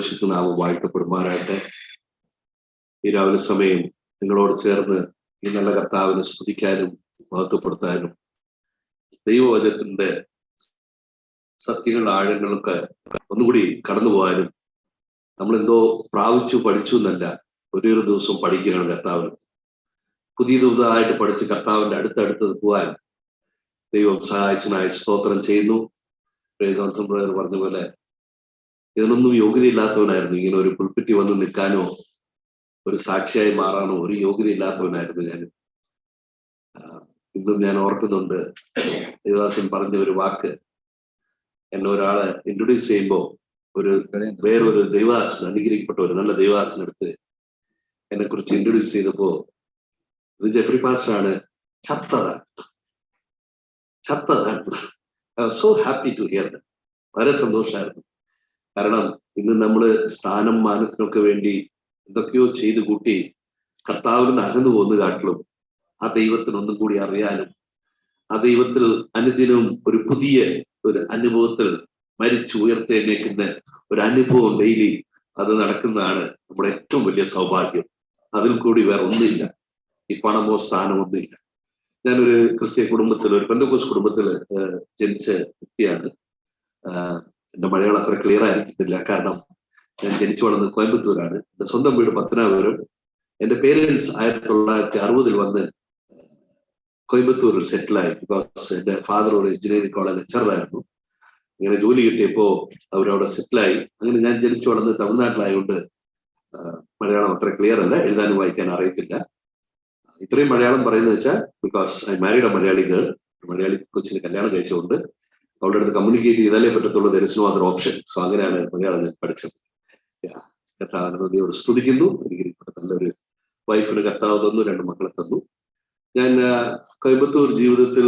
അതിപരിശുദ്ധ നാമം വാഴ്ത്തപ്പെടുമാറാകട്ടെ. ഈ രാവിലെ സമയം നിങ്ങളോട് ചേർന്ന് ഈ നല്ല കർത്താവിനെ സ്തുതിക്കാനും മഹത്വപ്പെടുത്താനും ദൈവവചനത്തിന്റെ സത്യങ്ങളുടെ ആഴങ്ങളൊക്കെ ഒന്നുകൂടി കടന്നു പോകാനും നമ്മൾ എന്തോ പ്രാപിച്ചു പഠിച്ചു എന്നല്ല ഒരേ ദിവസം പഠിക്കുകയാണ് കർത്താവിന് പുതിയ പുതുതായിട്ട് പഠിച്ച് കർത്താവിന്റെ അടുത്തടുത്ത് പോകാൻ ദൈവം സഹായിച്ചനായി സ്തോത്രം ചെയ്യുന്നു. പറഞ്ഞ പോലെ ഇതിനൊന്നും യോഗ്യതയില്ലാത്തവനായിരുന്നു. ഇങ്ങനെ ഒരു പുൽപ്പിറ്റി വന്ന് നിൽക്കാനോ ഒരു സാക്ഷിയായി മാറാനോ ഒരു യോഗ്യതയില്ലാത്തവനായിരുന്നു ഞാൻ. ഇന്നും ഞാൻ ഓർക്കുന്നുണ്ട്. ദേവദാസൻ പറഞ്ഞ ഒരു വാക്ക് എന്നെ ഒരാളെ ഇൻട്രൊഡ്യൂസ് ചെയ്യുമ്പോൾ ഒരു വേറൊരു ദൈവദാസൻ അനുഗ്രഹിക്കപ്പെട്ട ഒരു നല്ല ദൈവദാസൻ എടുത്ത് എന്നെ കുറിച്ച് ഇൻട്രൊഡ്യൂസ് ചെയ്തപ്പോ ഇത് ജെഫ്രി പാസ്റ്റർ ആണ് ചത്തതാണ് ചത്തതാണ് സോ ഹാപ്പി ടു ഹിയർ വളരെ സന്തോഷമായിരുന്നു കാരണം ഇന്ന് നമ്മൾ സ്ഥാനം മാനത്തിനൊക്കെ വേണ്ടി എന്തൊക്കെയോ ചെയ്തു കൂട്ടി കർത്താവിൽ നിന്ന് അകന്നു പോകുന്ന കാട്ടിലും ആ ദൈവത്തിന് ഒന്നും കൂടി അറിയാനും ആ ദൈവത്തിൽ അനുദിനം ഒരു പുതിയ ഒരു അനുഭവത്തിൽ മരിച്ചു ഉയർത്തെഴുന്നേക്കുന്ന ഒരു അനുഭവം ഡെയിലി അത് നടക്കുന്നതാണ് നമ്മുടെ ഏറ്റവും വലിയ സൗഭാഗ്യം. അതിൽ കൂടി വേറെ ഒന്നില്ല ഈ പണമോ സ്ഥാനമോ ഒന്നുമില്ല. ഞാനൊരു ക്രിസ്ത്യ കുടുംബത്തിൽ ഒരു പെന്തക്കോസ് കുടുംബത്തിൽ ജനിച്ച വ്യക്തിയാണ്. എന്റെ മലയാളം അത്ര ക്ലിയർ ആയിരിക്കത്തില്ല. കാരണം ഞാൻ ജനിച്ചു വളർന്നത് കോയമ്പത്തൂരാണ്. എന്റെ സ്വന്തം വീട് പത്തനാപുരം. എന്റെ പേരൻസ് ആയിരത്തി തൊള്ളായിരത്തി അറുപതിൽ വന്ന് കോയമ്പത്തൂരിൽ സെറ്റിലായി ബിക്കോസ് എന്റെ ഫാദർ ഒരു എഞ്ചിനീയറിംഗ് കോളേജ് ലെക്ചറായിരുന്നു ഇങ്ങനെ ജോലി കിട്ടിയപ്പോ അവരവിടെ സെറ്റിലായി അങ്ങനെ ഞാൻ ജനിച്ചു വളർന്ന് തമിഴ്നാട്ടിലായതുകൊണ്ട് മലയാളം അത്ര ക്ലിയർ അല്ല. എഴുതാനും വായിക്കാൻ അറിയത്തില്ല. ഇത്രയും മലയാളം പറയുന്നത് വെച്ചാൽ because I married a Malayali girl Malayali കൊച്ചിന് കല്യാണം കഴിച്ചുകൊണ്ട് അവളുടെ അടുത്ത് കമ്മ്യൂണിക്കേറ്റ് ചെയ്താലേ പറ്റത്തുള്ളൂ. There is no other option so അങ്ങനെയാണ് മലയാളം ഞാൻ പഠിച്ചത്. കർത്താവിനോട് സ്തുതിക്കുന്നു. എനിക്ക് ഇവിടെ നല്ലൊരു വൈഫിന് കർത്താവ് തന്നു. രണ്ട് മക്കളെ തന്നു. ഞാൻ കോയമ്പത്തൂർ ജീവിതത്തിൽ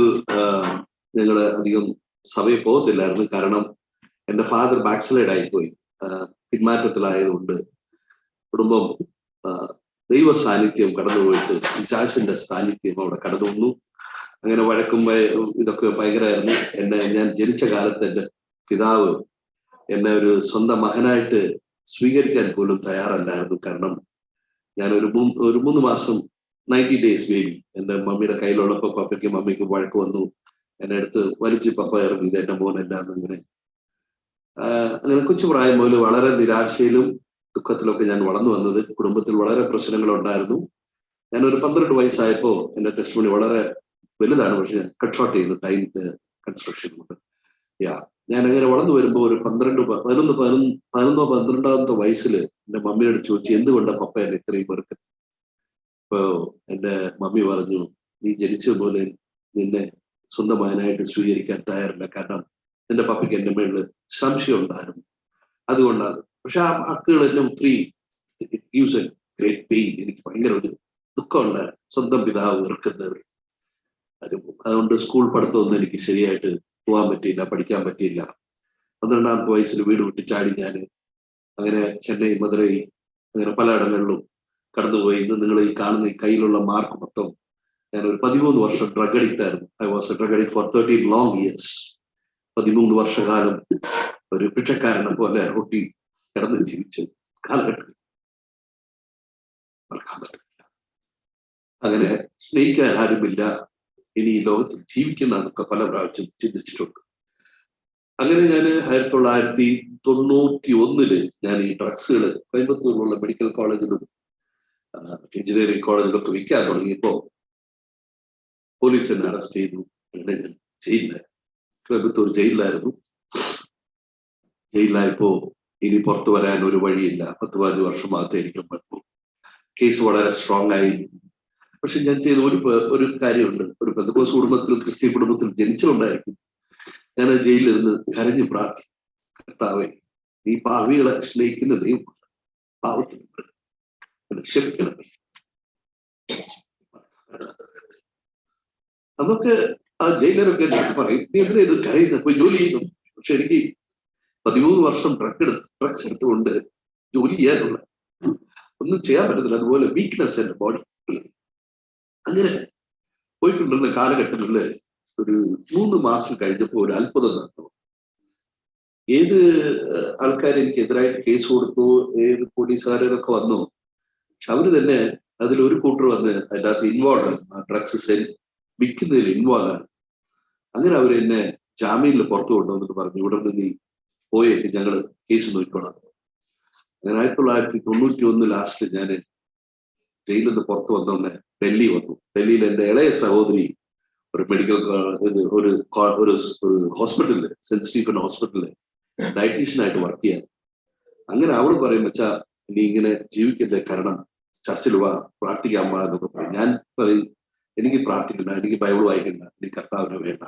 ഞങ്ങൾ അധികം സഭയിൽ പോകത്തില്ലായിരുന്നു. കാരണം എന്റെ ഫാദർ ബാക്സ്ലൈഡ് ആയിപ്പോയി. പിന്മാറ്റത്തിലായതുകൊണ്ട് കുടുംബം ദൈവ സാന്നിധ്യം കടന്നുപോയിട്ട് പിശാശിന്റെ സാന്നിധ്യം അവിടെ കടന്നു അങ്ങനെ വഴക്കും ഇതൊക്കെ ഭയങ്കരമായിരുന്നു. എന്നെ ഞാൻ ജനിച്ച കാലത്ത് എന്റെ പിതാവ് എന്നെ ഒരു സ്വന്തം മകനായിട്ട് സ്വീകരിക്കാൻ പോലും തയ്യാറല്ലായിരുന്നു. കാരണം ഞാൻ ഒരു ഒരു മൂന്ന് മാസം നയന്റി ഡേയ്സ് ബേബി എന്റെ മമ്മിയുടെ കയ്യിലുള്ളപ്പോൾ പപ്പയ്ക്കും മമ്മിക്കും വഴക്ക് വന്നു. എന്നെ അടുത്ത് വലിച്ച് പപ്പ ഇറങ്ങി. ഇത് എന്റെ മോനല്ല എന്നിങ്ങനെ അങ്ങനെ കൊച്ചു പ്രായം മുതൽ വളരെ നിരാശയിലും ദുഃഖത്തിലൊക്കെ ഞാൻ വളർന്നു വന്നത്. കുടുംബത്തിൽ വളരെ പ്രശ്നങ്ങൾ ഉണ്ടായിരുന്നു ഞാൻ ഒരു പന്ത്രണ്ട് വയസ്സായപ്പോൾ എന്റെ ടെസ്റ്റ് മണി വളരെ വലുതാണ് പക്ഷെ കട്ട് ഷോർട്ട് ചെയ്യുന്നു ടൈം കൺസ്ട്രക്ഷൻ കൊണ്ട്. യാ ഞാൻ അങ്ങനെ വളർന്നു വരുമ്പോൾ ഒരു പന്ത്രണ്ട് പതിനൊന്ന് പതിനൊന്ന് പതിനൊന്നോ പന്ത്രണ്ടാമത്തെ വയസ്സിൽ എന്റെ മമ്മിയോട് ചോദിച്ചു എന്തുകൊണ്ടാണ് പപ്പ എന്നെ ഇത്രയും വെറുക്കുന്നത് അപ്പോ എന്റെ മമ്മി പറഞ്ഞു നീ ജനിച്ച പോലെ നിന്നെ സ്വന്തം മകനായിട്ട് സ്വീകരിക്കാൻ തയ്യാറില്ല. കാരണം നിന്റെ പപ്പയ്ക്ക് എന്റെ മേളിൽ സംശയം ഉണ്ടായിരുന്നു. അതുകൊണ്ടാണ്. പക്ഷെ ആ വാക്കുകൾ എന്നെ ഒത്തിരി യൂസ് ഗ്രേറ്റ് പെയിൻ എനിക്ക് ഭയങ്കര ഒരു ദുഃഖമുണ്ട് സ്വന്തം പിതാവ് വെറുക്കുന്നവർ അതുകൊണ്ട് സ്കൂൾ പഠിത്തമൊന്നും എനിക്ക് ശരിയായിട്ട് പോകാൻ പറ്റിയില്ല പഠിക്കാൻ പറ്റിയില്ല. പന്ത്രണ്ടാമത്തെ വയസ്സിൽ വീട് വിട്ട് ചാടി ഞാൻ അങ്ങനെ ചെന്നൈ മധുരൈ അങ്ങനെ പലയിടങ്ങളിലും കടന്നുപോയി. ഇന്ന് നിങ്ങൾ ഈ കാണുന്ന ഈ കയ്യിലുള്ള മാർക്ക് മൊത്തം ഞാൻ ഒരു പതിമൂന്ന് വർഷം ഡ്രഗ് അഡിക്റ്റ് ആയിരുന്നു. I was drug addict for thirteen long years പതിമൂന്ന് വർഷകാലം ഒരു ഭിക്ഷക്കാരനെ പോലെ റൊട്ടി കിടന്ന് ജീവിച്ചു കാലഘട്ടം അങ്ങനെ സ്നേഹിക്കാൻ ആരുമില്ല. ഇനി ഈ ലോകത്തിൽ ജീവിക്കുന്നതൊക്കെ പല പ്രാവശ്യം ചിന്തിച്ചിട്ടുണ്ട്. അങ്ങനെ ഞാൻ ആയിരത്തി തൊള്ളായിരത്തി തൊണ്ണൂറ്റി ഒന്നിൽ ഞാൻ ഈ ഡ്രഗ്സുകൾ കോയമ്പത്തൂരിലുള്ള മെഡിക്കൽ കോളേജിലും എഞ്ചിനീയറിംഗ് കോളേജിലൊക്കെ വിൽക്കാൻ തുടങ്ങിയപ്പോ പോലീസ് എന്നെ അറസ്റ്റ് ചെയ്തു. അങ്ങനെ ഞാൻ ജയിലിലായി. കോയമ്പത്തൂർ ജയിലിലായിരുന്നു. ജയിലിലായപ്പോ ഇനി പുറത്തു വരാൻ ഒരു വഴിയില്ല. പത്ത് പതിനഞ്ച് വർഷം വർഷമാകത്തായിരിക്കും പറ്റും. കേസ് വളരെ സ്ട്രോങ് ആയി പക്ഷെ ഞാൻ ചെയ്ത ഒരു ഒരു കാര്യമുണ്ട്. ഒരു പെന്തക്കോസ് കുടുംബത്തിൽ ക്രിസ്ത്യൻ കുടുംബത്തിൽ ജനിച്ചുകൊണ്ടായിരിക്കും ഞാൻ ജയിലിരുന്ന് കരഞ്ഞു പ്രാർത്ഥി കർത്താവെ നീ പാവികളെ സ്നേഹിക്കുന്ന ദൈവം പാവത്തിനുണ്ട് ക്ഷമിക്കണമേ. അതൊക്കെ ആ ജയിലറൊക്കെ പറയും നീ എന്തിനാ ഇത് കരയുന്നത് പോയി ജോലി ചെയ്യുന്നു. പക്ഷെ എനിക്ക് പതിമൂന്ന് വർഷം ഡ്രഗ് എടുത്ത് ഡ്രഗ്സ് എടുത്തുകൊണ്ട് ജോലി ചെയ്യാനുള്ള ഒന്നും ചെയ്യാൻ പറ്റത്തില്ല. അതുപോലെ വീക്ക്നെസ് എന്റെ ബോഡി അങ്ങനെ പോയിക്കൊണ്ടിരുന്ന കാലഘട്ടങ്ങളിൽ ഒരു മൂന്ന് മാസം കഴിഞ്ഞപ്പോൾ ഒരു അത്ഭുതം നടന്നു. ഏത് ആൾക്കാർ എനിക്ക് എതിരായിട്ട് കേസ് കൊടുത്തു ഏത് പോലീസുകാരൊക്കെ വന്നു. പക്ഷെ അവർ തന്നെ അതിൽ ഒരു കൂട്ടർ വന്ന് അതിന്റെ അകത്ത് ഇൻവോൾവ് ആണ് ഡ്രഗ്സ് സെൽ വിൽക്കുന്നതിൽ ഇൻവോൾവ് ആണ്. അങ്ങനെ അവർ എന്നെ ജാമ്യയിൽ പുറത്തു കൊണ്ടുവന്നിട്ട് പറഞ്ഞു ഇവിടെ നിന്ന് നീ പോയിട്ട് ഞങ്ങൾ കേസ് നോക്കിക്കോളാം. അങ്ങനെ ആയിരത്തി തൊള്ളായിരത്തി തൊണ്ണൂറ്റി ഒന്ന് ലാസ്റ്റ് ഞാൻ ജയിലിൽ നിന്ന് പുറത്തു വന്നോണ്ട് ഡൽഹി വന്നു. ഡൽഹിയിൽ എന്റെ ഇളയ സഹോദരി ഒരു മെഡിക്കൽ ഒരു ഒരു ഹോസ്പിറ്റലിൽ സെന്റ് സ്റ്റീഫൻ ഹോസ്പിറ്റലിൽ ഡയറ്റീഷ്യനായിട്ട് വർക്ക് ചെയ്യാൻ. അങ്ങനെ അവൾ പറയും വെച്ചാ നീ ഇങ്ങനെ ജീവിക്കേണ്ട കാരണം ചർച്ചിൽ വാ പ്രാർത്ഥിക്കാൻ വാ എന്നൊക്കെ പറയും. ഞാൻ പറയും എനിക്ക് പ്രാർത്ഥിക്കണ്ട എനിക്ക് ബൈബിൾ വായിക്കണ്ട എനിക്ക് കർത്താവിനെ വേണ്ട.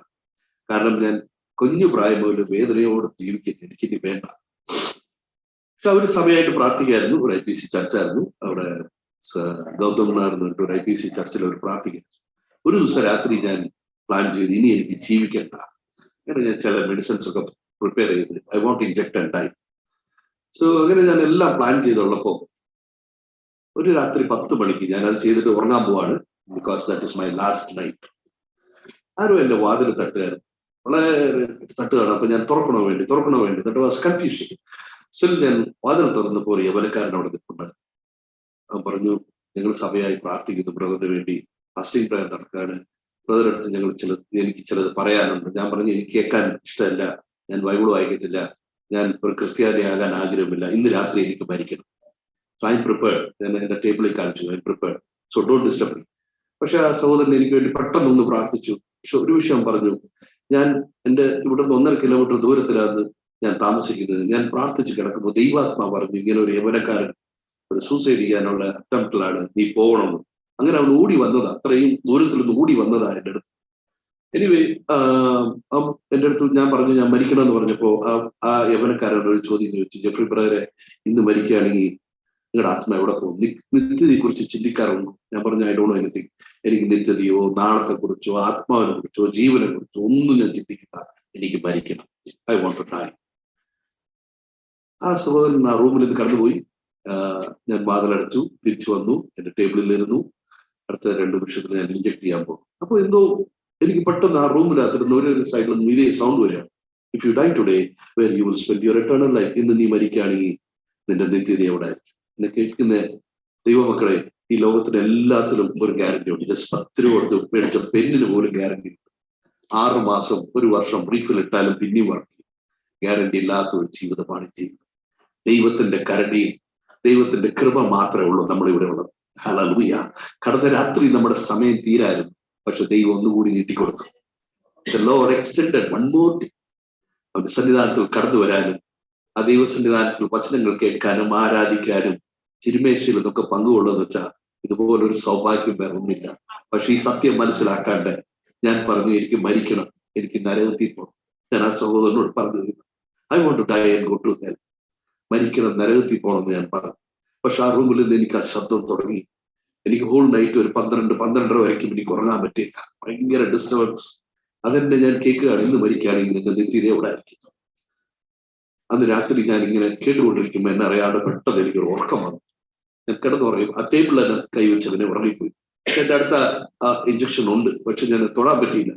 കാരണം ഞാൻ കുഞ്ഞു പ്രായം മുതൽ വേദനയോട് ജീവിക്കുന്നു എനിക്കിനി വേണ്ട. പക്ഷെ അവർ സമയമായിട്ട് പ്രാർത്ഥിക്കായിരുന്നു. ഒരു ഐ പി സി ചർച്ചായിരുന്നു. അവിടെ ഗൗതം നായർ എന്ന് പറഞ്ഞിട്ട് ഒരു ഐ പി സി ചർച്ചിൽ അവർ പ്രാർത്ഥിക്കുന്നു. ഒരു ദിവസം രാത്രി ഞാൻ പ്ലാൻ ചെയ്ത് ഇനി എനിക്ക് ജീവിക്കണ്ട. അങ്ങനെ ഞാൻ ചില മെഡിസിൻസ് ഒക്കെ പ്രിപ്പയർ ചെയ്ത് I want inject and die so അങ്ങനെ ഞാൻ എല്ലാം പ്ലാൻ ചെയ്തുള്ളപ്പോ ഒരു രാത്രി പത്ത് മണിക്ക് ഞാൻ അത് ചെയ്തിട്ട് ഉറങ്ങാൻ പോവാണ്. Because that is my last night ആരും എന്റെ വാതിൽ തട്ടുകയായിരുന്നു വളരെ തട്ടുകയാണ് അപ്പൊ ഞാൻ തുറക്കണോ വേണ്ടി തുറക്കണോ വേണ്ടി. തട്ട് വാസ് കൺഫ്യൂഷൻ സ്റ്റിൽ ഞാൻ വാതിൽ തുറന്നപ്പോൾ ഒരു യവനക്കാരൻ അവിടെ അവൻ പറഞ്ഞു ഞങ്ങൾ സഭയായി പ്രാർത്ഥിക്കുന്നു ബ്രദറിന് വേണ്ടി ഫാസ്റ്റിംഗ് പ്രയർ നടക്കുകയാണ്. ബ്രദറെടുത്ത് ഞങ്ങൾ ചില എനിക്ക് ചിലത് പറയാനുണ്ട്. ഞാൻ പറഞ്ഞു എനിക്ക് കേൾക്കാൻ ഇഷ്ടമല്ല. ഞാൻ ബൈബിൾ വായിക്കത്തില്ല. ഞാൻ ഒരു ക്രിസ്ത്യാനിയാകാൻ ആഗ്രഹമില്ല. ഇന്ന് രാത്രി എനിക്ക് മരിക്കണം. ഐ പ്രിപ്പേർഡ് ഞാൻ എന്റെ ടേബിളിൽ കാണിച്ചു. I prepared so don't disturb പക്ഷെ ആ സഹോദരൻ എനിക്ക് വേണ്ടി പെട്ടെന്നൊന്ന് പ്രാർത്ഥിച്ചു. പക്ഷെ ഒരു വിഷയം പറഞ്ഞു. ഞാൻ എന്റെ ഇവിടുന്ന് ഒന്നര കിലോമീറ്റർ ദൂരത്തിലാണ് ഞാൻ താമസിക്കുന്നത്. ഞാൻ പ്രാർത്ഥിച്ച് കിടക്കുമ്പോൾ ദൈവാത്മാ പറഞ്ഞു ഇങ്ങനെ ഒരു യവനക്കാരൻ ഒരു സൂസൈഡ് ചെയ്യാനുള്ള അറ്റംപ്റ്റിലാണ് നീ പോകണമെന്ന് അങ്ങനെ അവൻ ഓടി വന്നത് അത്രയും ദൂരത്തിൽ നിന്ന് ഓടി വന്നതാ എന്റെ അടുത്ത്? എനിവേ എന്റെ അടുത്ത് ഞാൻ പറഞ്ഞു ഞാൻ മരിക്കണം എന്ന് പറഞ്ഞപ്പോ ആ യവനക്കാരൻ ഒരു ചോദ്യം ചോദിച്ചു. ജെഫ്രി ബ്രദറെ ഇന്ന് മരിക്കുകയാണെങ്കിൽ നിങ്ങളുടെ ആത്മ എവിടെ പോകും? നിത്യതയെ കുറിച്ച് ചിന്തിക്കാറുണ്ടോ? ഞാൻ പറഞ്ഞു ഐ ഡോണ്ട് എനിത്തിങ്. എനിക്ക് നിത്യതയോ നാളത്തെ കുറിച്ചോ ആത്മാവിനെ കുറിച്ചോ ജീവനെ കുറിച്ചോ ഒന്നും ഞാൻ ചിന്തിക്കില്ല. എനിക്ക് മരിക്കണം. I want to die. ആ സഹോദരൻ ആ റൂമിൽ നിന്ന് കടന്നുപോയി. ഞാൻ വാതിലടച്ചു തിരിച്ചു വന്നു എന്റെ ടേബിളിൽ ഇരുന്നു. അടുത്ത രണ്ട് നിമിഷത്തിൽ ഞാൻ ഇഞ്ചക്ട് ചെയ്യാൻ പോകും അപ്പൊ എന്തോ എനിക്ക് പെട്ടെന്ന് ആ റൂമിനകത്തിരുന്ന് ഒരു സൈഡിൽ നിന്ന് ഇതേ സൗണ്ട് വരിക. If you die today where you will spend your return life ഇന്ന് നീ മരിക്കുകയാണെങ്കിൽ നിന്റെ നിത്യത എവിടെ എന്നെ കേൾക്കുന്ന ദൈവമക്കളെ ഈ ലോകത്തിന് എല്ലാത്തിലും ഒരു ഗ്യാരണ്ടി ഉണ്ട്. ജസ്റ്റ് പത്ത് രൂപ കൊടുത്ത് മേടിച്ച പെന്നിന് പോലും ഗ്യാരണ്ടി ഉണ്ട്. ആറ് മാസം ഒരു വർഷം ബ്രീഫിൽ ഇട്ടാലും പിന്നെയും വർക്ക് ചെയ്യും. ഗ്യാരണ്ടി ഇല്ലാത്ത ഒരു ജീവിതമാണ് ജീവിതം. ദൈവത്തിന്റെ കരുണയും ദൈവത്തിന്റെ കൃപ മാത്രമേ ഉള്ളൂ നമ്മളിവിടെ ഉള്ളത്. ഹലലൂയ കടന്ന രാത്രി നമ്മുടെ സമയം തീരായിരുന്നു. പക്ഷെ ദൈവം ഒന്നുകൂടി നീട്ടിക്കൊടുത്തു. ലോഡ് എക്സ്റ്റെൻഡഡ് വൺ മോർ അവന്റെ സന്നിധാനത്തിൽ കടന്നു വരാനും ആ ദൈവസന്നിധാനത്തിൽ വചനങ്ങൾ കേൾക്കാനും ആരാധിക്കാനും തിരുമേശയിൽ നിന്നൊക്കെ പങ്കുകൊള്ളുന്ന വെച്ചാൽ ഇതുപോലൊരു സൗഭാഗ്യം വേറെ ഒന്നില്ല പക്ഷെ ഈ സത്യം മനസ്സിലാക്കാണ്ട് ഞാൻ പറഞ്ഞു എനിക്ക് മരിക്കണം എനിക്ക് നരകത്തിൽ പോകണം ഞാൻ ആ സഹോദരനോട് പറഞ്ഞു I want to die and go to hell മരിക്കണം നരകത്തിൽ പോകണമെന്ന് ഞാൻ പറഞ്ഞു. പക്ഷെ ആ റൂമിൽ നിന്ന് എനിക്ക് ആ ശബ്ദം തുടങ്ങി. എനിക്ക് ഹോൾ നൈറ്റ് ഒരു പന്ത്രണ്ട് പന്ത്രണ്ടര വരയ്ക്കും എനിക്ക് ഉറങ്ങാൻ പറ്റില്ല ഭയങ്കര ഡിസ്റ്റർബൻസ് അതെന്നെ ഞാൻ കേൾക്കുകയാണ്. ഇന്ന് മരിക്കുകയാണെങ്കിൽ നിന്റെ നിത്യത എവിടെ ആയിരിക്കുന്നു. അന്ന് രാത്രി ഞാൻ ഇങ്ങനെ കേട്ടുകൊണ്ടിരിക്കുമ്പോൾ എന്നെ അറിയാതെ പെട്ടെന്ന് എനിക്കൊരു ഉറക്കം വന്നു. ഞാൻ കിടന്നു പറയും ആ ടേബിളിൽ തന്നെ കൈവച്ച് ഉറങ്ങിപ്പോയി. എന്റെ അടുത്ത ആ ഇഞ്ചക്ഷൻ ഉണ്ട്. പക്ഷെ ഞാൻ തൊടാൻ പറ്റിയില്ല.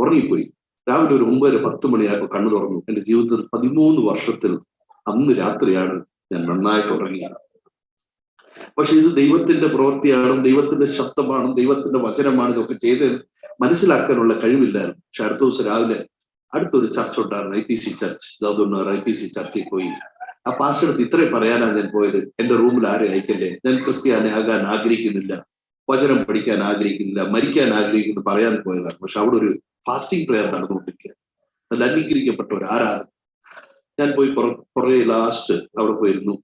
ഉറങ്ങിപ്പോയി. രാവിലെ ഒരു ഒമ്പത് പത്ത് മണിയായപ്പോൾ കണ്ണു തുറന്നു. എന്റെ ജീവിതത്തിൽ പതിമൂന്ന് വർഷത്തിൽ അന്ന് രാത്രിയാണ് ഞാൻ നന്നായിട്ട് ഉറങ്ങിയത് പക്ഷെ ഇത് ദൈവത്തിന്റെ പ്രവൃത്തിയാണ് ദൈവത്തിന്റെ ശബ്ദമാണ് ദൈവത്തിന്റെ വചനമാണ് ഇതൊക്കെ ചെയ്ത് മനസ്സിലാക്കാനുള്ള കഴിവില്ലായിരുന്നു. പക്ഷെ അടുത്ത ദിവസം രാവിലെ അടുത്തൊരു ചർച്ച ഉണ്ടായിരുന്നു ഐ പി സി ചർച്ച്. ഗൗതമർ ഐ പി സി ചർച്ചിൽ പോയി. ആ പാസ്റ്റർ അടുത്ത് ഇത്രയും പറയാനാണ് ഞാൻ പോയത്. എന്റെ റൂമിൽ ആരെ അയക്കല്ലേ? ഞാൻ ക്രിസ്ത്യാനി ആകാൻ ആഗ്രഹിക്കുന്നില്ല. വചനം പഠിക്കാൻ ആഗ്രഹിക്കുന്നില്ല. മരിക്കാൻ ആഗ്രഹിക്കുന്നു പറയാൻ പോയതാണ്. പക്ഷെ അവിടെ ഒരു ഫാസ്റ്റിംഗ് പ്രെയർ നടന്നുകൊണ്ടിരിക്കുക നല്ല അംഗീകരിക്കപ്പെട്ട ഒരു ആരാധന ഞാൻ പോയി കുറെ ലാസ്റ്റ് അവിടെ പോയിരുന്നു.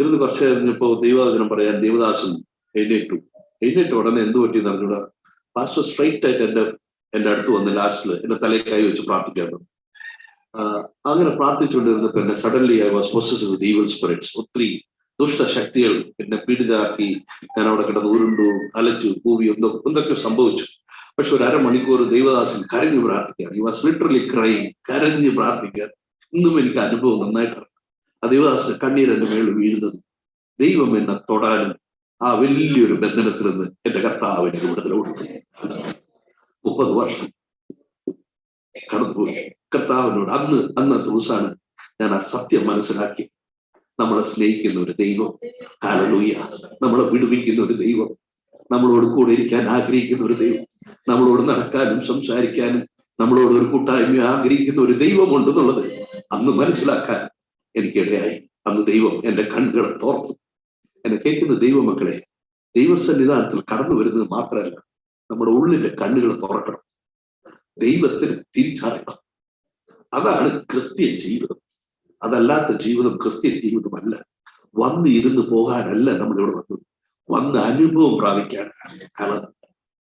ഇരുന്ന് കുറച്ച് കഴിഞ്ഞപ്പോ ദൈവവചനം പറയാൻ ദേവദാസൻ എഴുന്നേറ്റു. എഴുന്നേറ്റ ഉടനെ എന്ത് പറ്റി നടന്നൂടാ പാസ്റ്റർ സ്ട്രൈറ്റ് ആയിട്ട് എന്റെ എന്റെ അടുത്ത് വന്ന് ലാസ്റ്റിൽ എന്റെ തലയിൽ കൈ വെച്ച് പ്രാർത്ഥിക്കാൻ അങ്ങനെ പ്രാർത്ഥിച്ചുകൊണ്ടിരുന്നപ്പോ എന്നെ suddenly I was possess with evil spirits ഒത്തിരി ദുഷ്ടശക്തികൾ എന്നെ പീഡിതരാക്കി ഞാൻ അവിടെ കിടന്ന് ഉരുണ്ടു അലച്ചു കൂവി എന്തൊക്കെ എന്തൊക്കെ സംഭവിച്ചു. പക്ഷെ ഒരു അരമണിക്കൂർ ദൈവദാസൻ കരഞ്ഞു പ്രാർത്ഥിക്കാൻ ഈ വാസ് ലിറ്ററലി ക്രൈ കരഞ്ഞു പ്രാർത്ഥിക്കാൻ ഇന്നും എനിക്ക് അനുഭവം നന്നായിട്ട് അറിയാം ആ ദൈവദാസന് കണ്ണീരന്റെ മേളിൽ വീഴുന്നത് ദൈവം എന്നെ തൊടാനും ആ വലിയൊരു ബന്ധനത്തിൽ നിന്ന് എന്റെ കർത്താവിന് വിടുതൽ കൊടുത്തു മുപ്പത് വർഷം കടന്നുപോയി. കർത്താവിനോട് അന്ന് അന്നത്തെ ദിവസമാണ് ഞാൻ ആ സത്യം മനസ്സിലാക്കി. നമ്മളെ സ്നേഹിക്കുന്ന ഒരു ദൈവം. ഹാലലൂയ നമ്മളെ വിടുവിക്കുന്ന ഒരു ദൈവം. നമ്മളോട് കൂടെ ഇരിക്കാൻ ആഗ്രഹിക്കുന്ന ഒരു ദൈവം. നമ്മളോട് നടക്കാനും സംസാരിക്കാനും നമ്മളോട് ഒരു കൂട്ടായ്മ ആഗ്രഹിക്കുന്ന ഒരു ദൈവമുണ്ടെന്നുള്ളത് അന്ന് മനസ്സിലാക്കാൻ എനിക്കിടയായി. അന്ന് ദൈവം എന്റെ കണ്ണുകളെ തോർത്തു. എന്നെ കേൾക്കുന്ന ദൈവമക്കളെ ദൈവസന്നിധാനത്തിൽ കടന്നു വരുന്നത് മാത്രമല്ല നമ്മുടെ ഉള്ളിലെ കണ്ണുകൾ തുറക്കണം. ദൈവത്തിന് തിരിച്ചറിയണം. അതാണ് ക്രിസ്ത്യൻ ജീവിതം. അതല്ലാത്ത ജീവിതം ക്രിസ്ത്യൻ ജീവിതമല്ല. വന്ന് ഇരുന്ന് പോകാനല്ല നമ്മളിവിടെ വന്നത്. വന്ന് അനുഭവം പ്രാപിക്കാൻ. കാരണം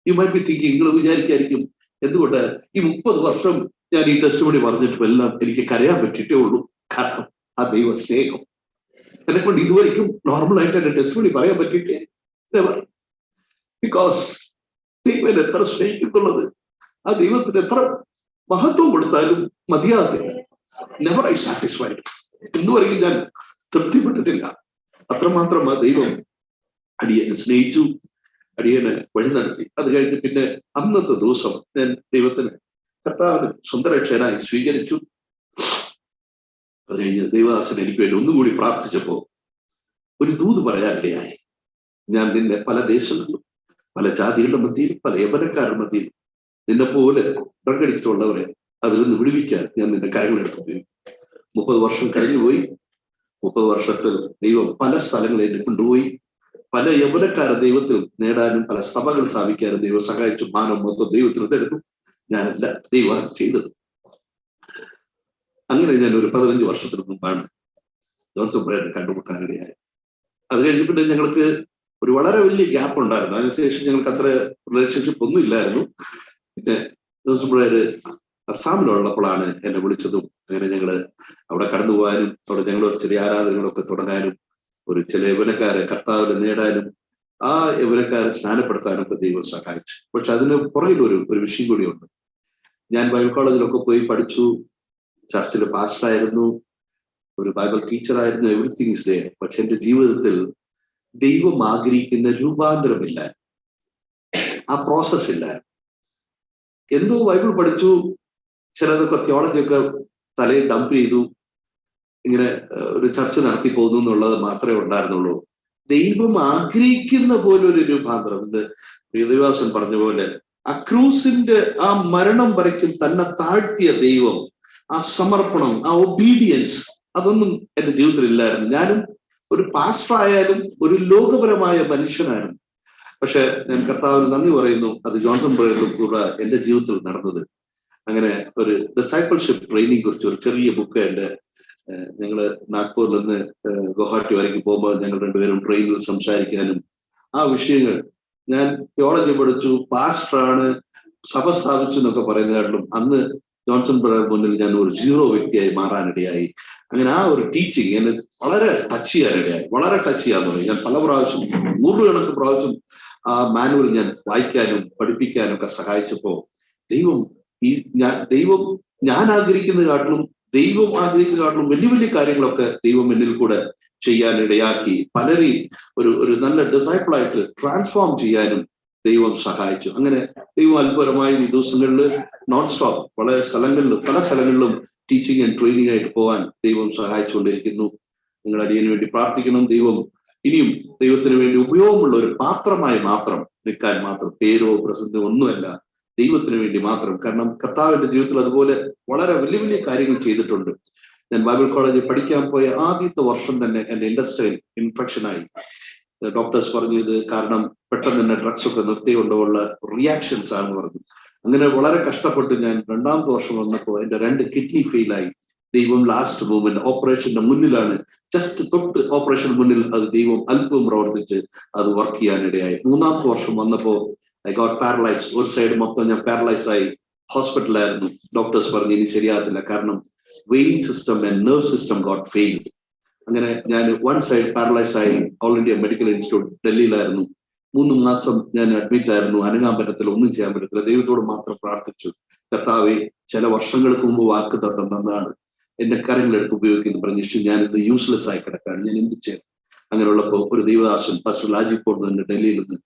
ഈ മൈ ബി തിങ്കിങ് നിങ്ങൾ വിചാരിക്കായിരിക്കും എന്തുകൊണ്ട് ഈ മുപ്പത് വർഷം ഞാൻ ഈ ടെസ്റ്റ് കൂടി പറഞ്ഞിട്ടും എല്ലാം എനിക്ക് കരയാൻ പറ്റിയിട്ടേ ഉള്ളൂ. കാരണം ആ ദൈവ സ്നേഹം എന്നെ കൊണ്ട് ഇതുവരെയും നോർമലായിട്ട് എന്റെ ടെസ്റ്റ് കൂടി പറയാൻ പറ്റിയിട്ടേ ബിക്കോസ് ദൈവം എത്ര സ്നേഹിക്കുന്നുള്ളത്. ആ ദൈവത്തിന് എത്ര മഹത്വം കൊടുത്താലും മതിയാകത്തില്ല. നെവർ ഐ സാറ്റിസ്ഫൈഡ് ഇന്നുവരെയും ഞാൻ തൃപ്തിപ്പെട്ടിട്ടില്ല. അത്രമാത്രം ആ ദൈവം അടിയനെ സ്നേഹിച്ചു അടിയനെ വഴി നടത്തി. അത് കഴിഞ്ഞ് പിന്നെ അന്നത്തെ ദിവസം ഞാൻ ദൈവത്തിന് കർത്താവിന് സുന്ദരക്ഷനായി സ്വീകരിച്ചു. അത് കഴിഞ്ഞ് ദൈവദാസൻ എനിക്ക് വേണ്ടി ഒന്നുകൂടി പ്രാർത്ഥിച്ചപ്പോ ഒരു ദൂത് പറയാനിടയായി. ഞാൻ നിന്നെ പല ദേശങ്ങളിലും പല ജാതികളുടെ മധ്യയിലും പല യവനക്കാരുടെ മധ്യയിലും നിന്നെ പോലെ പ്രകടിച്ചിട്ടുള്ളവരെ അതിൽ നിന്ന് വിടുവിക്കാൻ ഞാൻ നിന്റെ കാര്യങ്ങളെടുത്ത് ഉപയോഗിക്കും മുപ്പത് വർഷം കഴിഞ്ഞുപോയി. മുപ്പത് വർഷത്തിൽ ദൈവം പല സ്ഥലങ്ങളിൽ എന്നെ കൊണ്ടുപോയി. പല യൗവനക്കാരെ ദൈവത്തിൽ നേടാനും പല സഭകൾ സ്ഥാപിക്കാനും ദൈവം സഹായിച്ചു. മാനം മൊത്തം ദൈവത്തിന് തരുന്നു ഞാനല്ല ദൈവമാണ് ചെയ്തത്. അങ്ങനെ ഞാൻ ഒരു പതിനഞ്ച് വർഷത്തിന് മുമ്പാണ് ജോൺസൺ ബ്രേഡ് കണ്ടുമുട്ടാനിടയായി അത് കഴിഞ്ഞ് പിന്നെ ഞങ്ങൾക്ക് ഒരു വളരെ വലിയ ഗ്യാപ്പ് ഉണ്ടായിരുന്നു. അതിനുശേഷം ഞങ്ങൾക്ക് അത്ര റിലേഷൻഷിപ്പ് ഒന്നും ഇല്ലായിരുന്നു. പിന്നെ ജോൺസൺ ബ്രേഡ് അസാമിലുള്ളപ്പോഴാണ് എന്നെ വിളിച്ചതും അങ്ങനെ ഞങ്ങൾ അവിടെ കടന്നു പോകാനും അവിടെ ഞങ്ങൾ ഒരു ചെറിയ ആരാധനകളൊക്കെ തുടങ്ങാനും ഒരു ചില യവനക്കാരെ കർത്താവിനെ നേടാനും ആ യവനക്കാരെ സ്നാനപ്പെടുത്താനൊക്കെ ദൈവം സഹായിച്ചു. പക്ഷെ അതിന് പുറകിൽ ഒരു ഒരു വിഷയം കൂടിയുണ്ട്. ഞാൻ ബൈബിൾ കോളേജിലൊക്കെ പോയി പഠിച്ചു. ചർച്ചിൽ പാസ്റ്ററായിരുന്നു ഒരു ബൈബിൾ ടീച്ചറായിരുന്നു എവറിത്തിങ് ഇസ് ദേ പക്ഷെ എന്റെ ജീവിതത്തിൽ ദൈവം ആഗ്രഹിക്കുന്ന രൂപാന്തരമില്ല. ആ പ്രോസസ് ഇല്ല. എന്തോ ബൈബിൾ പഠിച്ചു. ചിലതൊക്കെ തിയോളജി ഒക്കെ തലയിൽ ഡംപ് ചെയ്തു. ഇങ്ങനെ ഒരു ചർച്ച നടത്തി പോകുന്നു എന്നുള്ളത് മാത്രമേ ഉണ്ടായിരുന്നുള്ളൂ. ദൈവം ആഗ്രഹിക്കുന്ന പോലെ ഒരു രൂപാന്തരം. ഇത് പ്രിയദേവാസൻ പറഞ്ഞ പോലെ ആ ക്രൂസിന്റെ ആ മരണം വരയ്ക്കും തന്നെ താഴ്ത്തിയ ദൈവം ആ സമർപ്പണം ആ ഒബീഡിയൻസ് അതൊന്നും എന്റെ ജീവിതത്തിൽ ഇല്ലായിരുന്നു. ഞാനും ഒരു പാസ്റ്റർ ആയാലും ഒരു ലോകപരമായ മനുഷ്യനായിരുന്നു. പക്ഷെ ഞാൻ കർത്താവിന് നന്ദി പറയുന്നു അത് ജോൺസൺ ബ്രേഡിലും കൂടെ എന്റെ ജീവിതത്തിൽ നടന്നത്. അങ്ങനെ ഒരു ഡിസൈപ്പിൾഷിപ്പ് ട്രെയിനിങ് കുറിച്ച് ഒരു ചെറിയ ബുക്ക് എന്റെ ഞങ്ങൾ നാഗ്പൂരിൽ നിന്ന് ഗുവാഹട്ടി വരയ്ക്ക് പോകുമ്പോൾ ഞങ്ങൾ രണ്ടുപേരും ട്രെയിനിൽ സംസാരിക്കാനും ആ വിഷയങ്ങൾ ഞാൻ തിയോളജി പഠിച്ചു പാസ്റ്ററാണ് സഭ സ്ഥാപിച്ചു എന്നൊക്കെ പറയുന്നതിലും അന്ന് ജോൺസൺ ബ്രദർ മുന്നിൽ ഞാൻ ഒരു സീറോ വ്യക്തിയായി മാറാനിടയായി. അങ്ങനെ ആ ഒരു ടീച്ചിങ് എന്നെ വളരെ ടച്ച് ചെയ്യാനിടയായി. വളരെ ടച്ച് ചെയ്യാന്ന് പറയും. ഞാൻ പല പ്രാവശ്യം നൂറുകണക്ക് പ്രാവശ്യം ആ മാനുവൽ ഞാൻ വായിക്കാനും പഠിപ്പിക്കാനും ഒക്കെ സഹായിച്ചപ്പോ ദൈവം ഈ ഞാൻ ദൈവം ഞാൻ ആഗ്രഹിക്കുന്ന കാട്ടിലും ദൈവം ആഗ്രഹിക്കുന്ന കാട്ടിലും വലിയ വലിയ കാര്യങ്ങളൊക്കെ ദൈവം എന്നിൽ കൂടെ ചെയ്യാൻ ഇടയാക്കി പലരെയും ഒരു ഒരു നല്ല ഡിസൈപ്പിളായിട്ട് ട്രാൻസ്ഫോം ചെയ്യാനും ദൈവം സഹായിച്ചു. അങ്ങനെ ദൈവം അത്ഭുതമായി ഈ ദിവസങ്ങളിൽ നോൺ സ്റ്റോപ്പ് വളരെ സ്ഥലങ്ങളിലും പല സ്ഥലങ്ങളിലും ടീച്ചിങ് ആൻഡ് ട്രെയിനിങ് ആയിട്ട് പോകാൻ ദൈവം സഹായിച്ചുകൊണ്ടിരിക്കുന്നു. നിങ്ങൾ അടിയന് വേണ്ടി പ്രാർത്ഥിക്കണം. ദൈവം ഇനിയും ദൈവത്തിന് വേണ്ടി ഉപയോഗമുള്ള ഒരു പാത്രമായി മാത്രം നിൽക്കാൻ മാത്രം പേരോ പ്രസിദ്ധോ ഒന്നുമല്ല ദൈവത്തിന് വേണ്ടി മാത്രം. കാരണം കർത്താവിന്റെ ജീവിതത്തിൽ അതുപോലെ വളരെ വലിയ വലിയ കാര്യങ്ങൾ ചെയ്തിട്ടുണ്ട്. ഞാൻ ബൈബിൾ കോളേജിൽ പഠിക്കാൻ പോയ ആദ്യത്തെ വർഷം തന്നെ ഇൻഡസ്ട്രിയൽ ഇൻഫെക്ഷൻ ആയി. ഡോക്ടേഴ്സ് പറഞ്ഞു ഇത് കാരണം പെട്ടെന്ന് തന്നെ ഡ്രഗ്സ് ഒക്കെ നിർത്തിക്കൊണ്ടുള്ള റിയാക്ഷൻസ് ആണെന്ന് പറഞ്ഞു. അങ്ങനെ വളരെ കഷ്ടപ്പെട്ട് ഞാൻ രണ്ടാമത്തെ വർഷം വന്നപ്പോൾ എന്റെ രണ്ട് കിഡ്നി ഫെയിലായി ദൈവം ലാസ്റ്റ് മൂമെന്റ് ഓപ്പറേഷന്റെ മുന്നിലാണ്. ജസ്റ്റ് തൊട്ട് ഓപ്പറേഷന് മുന്നിൽ അത് ദൈവം അല്പം പ്രവർത്തിച്ച് അത് വർക്ക് ചെയ്യാനിടയായി. മൂന്നാമത്തെ വർഷം വന്നപ്പോൾ ഐ ഗോട്ട് പാരലൈസ് ഒരു സൈഡ് മൊത്തം ഞാൻ പാരലൈസ് ആയി. ഹോസ്പിറ്റലായിരുന്നു ഡോക്ടേഴ്സ് പറഞ്ഞു ഇനി ശരിയാകത്തില്ല. കാരണം vein system and nerve system got failed അങ്ങനെ ഞാൻ വൺ സൈഡ് പാരലൈസ് ആയി ഓൾ ഇന്ത്യ മെഡിക്കൽ ഇൻസ്റ്റിറ്റ്യൂട്ട് ഡൽഹിയിലായിരുന്നു. മൂന്ന് മാസം ഞാൻ അഡ്മിറ്റ് ആയിരുന്നു. അനങ്ങാൻ പറ്റത്തില്ല ഒന്നും ചെയ്യാൻ പറ്റത്തില്ല. ദൈവത്തോട് മാത്രം പ്രാർത്ഥിച്ചു. കർത്താവെ ചില വർഷങ്ങൾക്ക് മുമ്പ് വാക്ക് തത്തം തന്നാണ് എന്റെ കരങ്ങളെടുത്ത് ഉപയോഗിക്കുന്നു. പറഞ്ഞു ഇഷ്ടം ഞാൻ ഇത് യൂസ്ലെസ് ആയി കിടക്കാണ് ഞാൻ എന്ത് ചെയ്യണം അങ്ങനെയുള്ളപ്പോൾ ഒരു ദൈവദാസൻ ഫസ്റ്റ് ലാജി പോർട്ട് ഡൽഹിയിൽ നിന്ന്